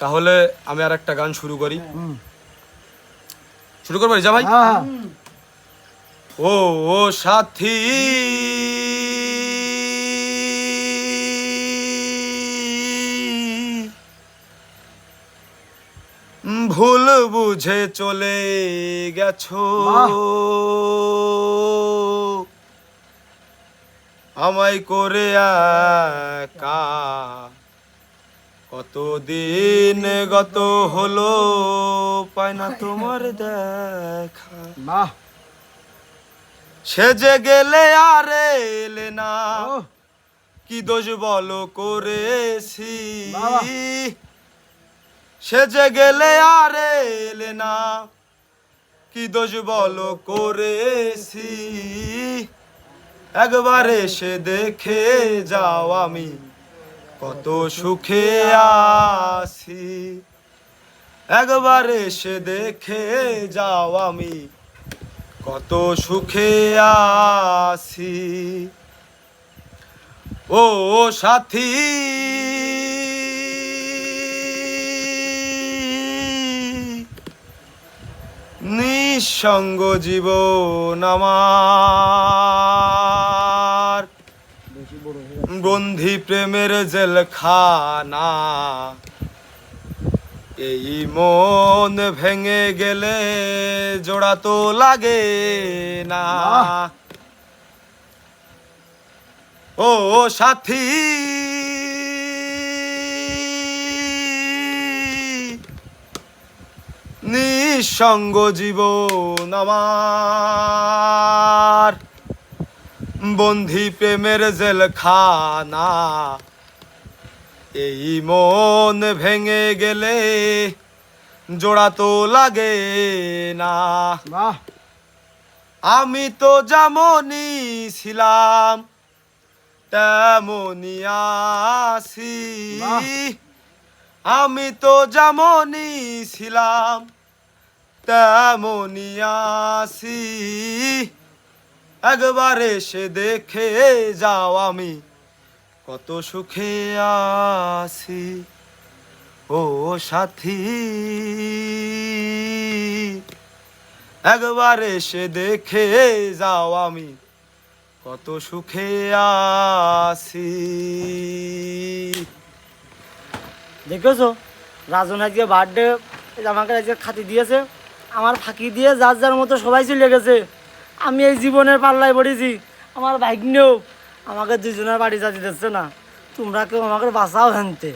তাহলে আমি আর একটা গান শুরু করি। শুরু করব যা ভাই? হ্যাঁ হ্যাঁ। ও ও সাথী। ভুল বুঝে চলে গেছো। আমায় করে একা কতদিন গত হলো পায় না তোমার দেখা। বাহ সেজে গেলে আর এলে না কি দোষ বলো করেছি? বাবা। সেজে গেলে আর এলে না কি দোষ বলো করেছি? একবার এসে দেখে যাও আমি। কত সুখে আছি। একবার এসে দেখে যাও আমি কত সুখে আছি। ও সাথী। নিঃসঙ্গ জীবন আমার। বন্ধি প্রেমের জেলখানা। এই মন ভেঙে গেলে জোড়া তো লাগে না। ও সাথী, নিঃসঙ্গ জীবন আমার। বন্ধি প্রেমের জেলখানা। এই মন ভেঙে গেলে জোড়া তো লাগে না। আমি তো যেমনই ছিলাম তেমনই আছি। বাহ। আমি তো যেমনই ছিলাম তেমনই আছি। একবার এসে দেখে যাও আমি। কত সুখে আছি। ও সাথী। একবার এসে দেখে যাও আমি। কত সুখে আছি। দেখেছ? রাজন আজকে বার্থডে আমাকে আজকে খাতি দিয়েছে। আমার ফাঁকি দিয়ে যার যার মতো সবাই চলে গেছে। আমি এই জীবনের পাল্লায় পড়েছি। আমার ভাগ্নেও আমাকে দুজনের বাড়ি যাতে দিচ্ছে না। তোমরা কেউ আমাকে বাঁচাও হেনতে